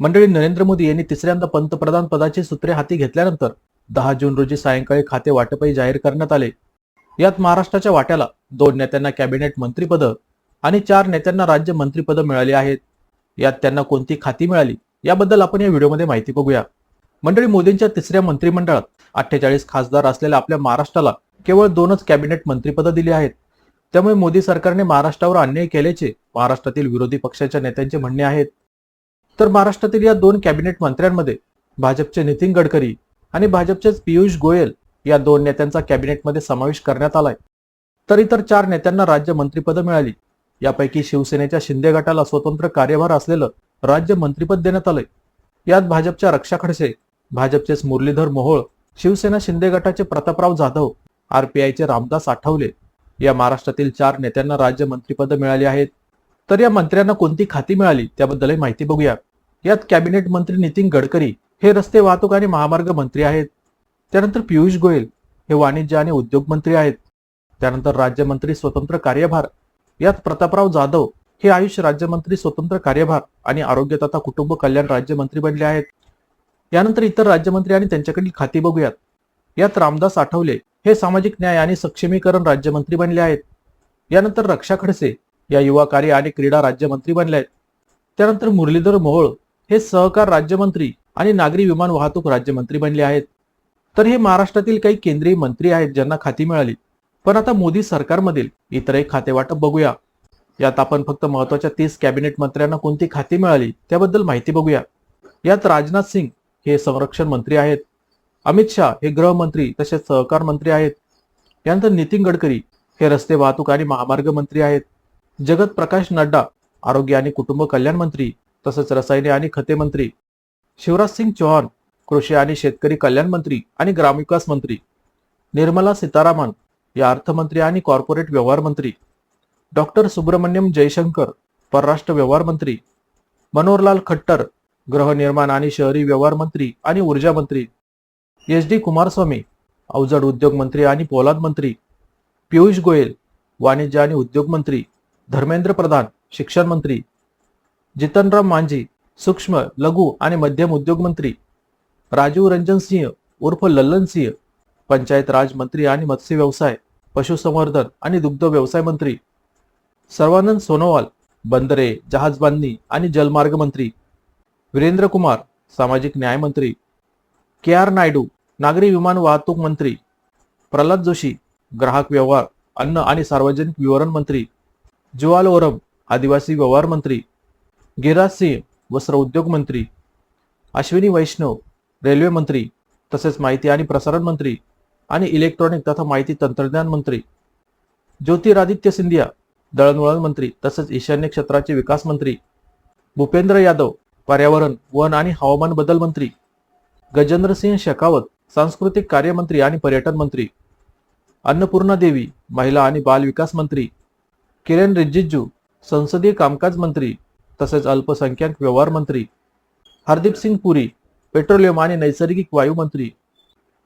मंडळी नरेंद्र मोदी यांनी तिसऱ्यांदा पंतप्रधान पदाची सूत्रे हाती घेतल्यानंतर दहा जून रोजी सायंकाळी खाते वाटपही जाहीर करण्यात आले. यात महाराष्ट्राच्या वाट्याला दोन नेत्यांना कॅबिनेट मंत्रीपद आणि चार नेत्यांना राज्य मंत्रीपद मिळाली आहेत. यात त्यांना कोणती खाती मिळाली याबद्दल आपण या व्हिडिओमध्ये माहिती बघूया. मंडळी मोदींच्या तिसऱ्या मंत्रिमंडळात अठ्ठेचाळीस खासदार असलेल्या आपल्या महाराष्ट्राला केवळ दोनच कॅबिनेट मंत्रिपद दिली आहेत. त्यामुळे मोदी सरकारने महाराष्ट्रावर अन्याय केल्याचे महाराष्ट्रातील विरोधी पक्षाच्या नेत्यांचे म्हणणे आहेत. तर महाराष्ट्रातील या दोन कॅबिनेट मंत्र्यांमध्ये भाजपचे नितीन गडकरी आणि भाजपचेच पियुष गोयल या दोन नेत्यांचा कॅबिनेटमध्ये समावेश करण्यात आलाय. तर इतर चार नेत्यांना राज्य मंत्रिपद मिळाली. यापैकी शिवसेनेच्या शिंदे गटाला स्वतंत्र कार्यभार असलेलं राज्य मंत्रिपद देण्यात आलंय. यात भाजपच्या रक्षा खडसे भाजपचेच मुरलीधर मोहोळ शिवसेना शिंदे गटाचे प्रतापराव जाधव आरपीआयचे रामदास आठवले या महाराष्ट्रातील चार नेत्यांना राज्य मंत्रिपद मिळाली आहेत. तर या मंत्र्यांना कोणती खाती मिळाली त्याबद्दलही माहिती बघूया. यात कॅबिनेट मंत्री नितीन गडकरी हे रस्ते वाहतूक आणि महामार्ग मंत्री आहेत. त्यानंतर पियुष गोयल हे वाणिज्य आणि उद्योग मंत्री आहेत. त्यानंतर राज्यमंत्री स्वतंत्र कार्यभार. यात प्रतापराव जाधव हे आयुष राज्यमंत्री स्वतंत्र कार्यभार आणि आरोग्य तथा कुटुंब कल्याण राज्यमंत्री बनले आहेत. यानंतर इतर राज्यमंत्री आणि त्यांच्याकडील खाती बघूयात. यात रामदास आठवले हे सामाजिक न्याय आणि सक्षमीकरण राज्यमंत्री बनले आहेत. यानंतर रक्षा खडसे या युवा कार्य आणि क्रीडा राज्यमंत्री बनले आहेत. त्यानंतर मुरलीधर मोहोळ हे सहकार राज्यमंत्री आणि नागरी विमान वाहतूक राज्यमंत्री बनले आहेत. तर हे महाराष्ट्रातील काही केंद्रीय मंत्री आहेत ज्यांना खाती मिळाली. पण आता मोदी सरकारमधील इतरही खाते वाटप बघूया. यात आपण फक्त महत्त्वाच्या तीस कॅबिनेट मंत्र्यांना कोणती खाती मिळाली त्याबद्दल माहिती बघूया. यात राजनाथ सिंग हे संरक्षण मंत्री आहेत. अमित शाह हे गृहमंत्री तसेच सहकार मंत्री आहेत. यानंतर नितीन गडकरी हे रस्ते वाहतूक आणि महामार्ग मंत्री आहेत. जगत प्रकाश नड्डा आरोग्य आणि कुटुंब कल्याण मंत्री तसंच रसायने आणि खते मंत्री शिवराज सिंग चौहान कृषी आणि शेतकरी कल्याण मंत्री आणि ग्रामविकास मंत्री निर्मला सीतारामन या अर्थमंत्री आणि कॉर्पोरेट व्यवहार मंत्री डॉक्टर सुब्रमण्यम जयशंकर परराष्ट्र व्यवहार मंत्री मनोहरलाल खट्टर गृहनिर्माण आणि शहरी व्यवहार मंत्री आणि ऊर्जा मंत्री एच डी कुमारस्वामी अवजड उद्योग मंत्री आणि पोलाद मंत्री पियुष गोयल वाणिज्य आणि उद्योग मंत्री धर्मेंद्र प्रधान शिक्षण मंत्री जितनराम मांझी सूक्ष्म लघु आणि मध्यम उद्योग मंत्री राजीव रंजन सिंह उर्फ लल्लन सिंह पंचायत राज मंत्री आणि मत्स्य व्यवसाय पशुसंवर्धन आणि दुग्ध व्यवसाय मंत्री सर्वानंद सोनोवाल बंदरे जहाज बांधणी आणि जलमार्ग मंत्री वीरेंद्र कुमार सामाजिक न्याय मंत्री के आर नायडू नागरी विमान वाहतूक मंत्री प्रल्हाद जोशी ग्राहक व्यवहार अन्न आणि सार्वजनिक विवरण मंत्री जुवाल ओरम आदिवासी व्यवहार मंत्री गिरराज सिंह वस्त्र उद्योग मंत्री अश्विनी वैष्णव रेल्वे मंत्री तसेच माहिती आणि प्रसारण मंत्री आणि इलेक्ट्रॉनिक तथा माहिती तंत्रज्ञान मंत्री ज्योतिरादित्य सिंधिया दळणवळण मंत्री तसेच ईशान्य क्षेत्राचे विकास मंत्री भूपेंद्र यादव पर्यावरण वन आणि हवामान बदल मंत्री गजेंद्र सिंह शेखावत सांस्कृतिक कार्यमंत्री आणि पर्यटन मंत्री अन्नपूर्णा देवी महिला आणि बाल विकास मंत्री किरेन रिजिजू संसदीय कामकाज मंत्री तसेच अल्पसंख्याक व्यवहार मंत्री हरदीप सिंग पुरी पेट्रोलियम आणि नैसर्गिक वायू मंत्री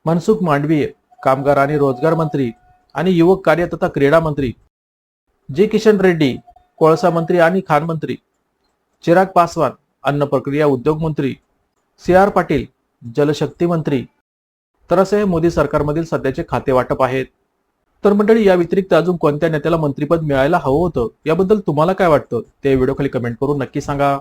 मनसुख मांडवीय कामगार आणि रोजगार मंत्री आणि युवक कार्य तथा क्रीडा मंत्री जी किशन रेड्डी कोळसा मंत्री आणि खान मंत्री चिराग पासवान अन्न प्रक्रिया उद्योग मंत्री सी आर पाटील जलशक्ती मंत्री तर असे मोदी सरकारमधील सध्याचे खाते वाटप आहेत. तर मंडळी या व्यतिरिक्त अजून कोणत्या नेत्याला मंत्रीपद मिळायला हवं होतं? याबद्दल तुम्हाला काय वाटतं? ते व्हिडिओ खाली कमेंट करून नक्की सांगा.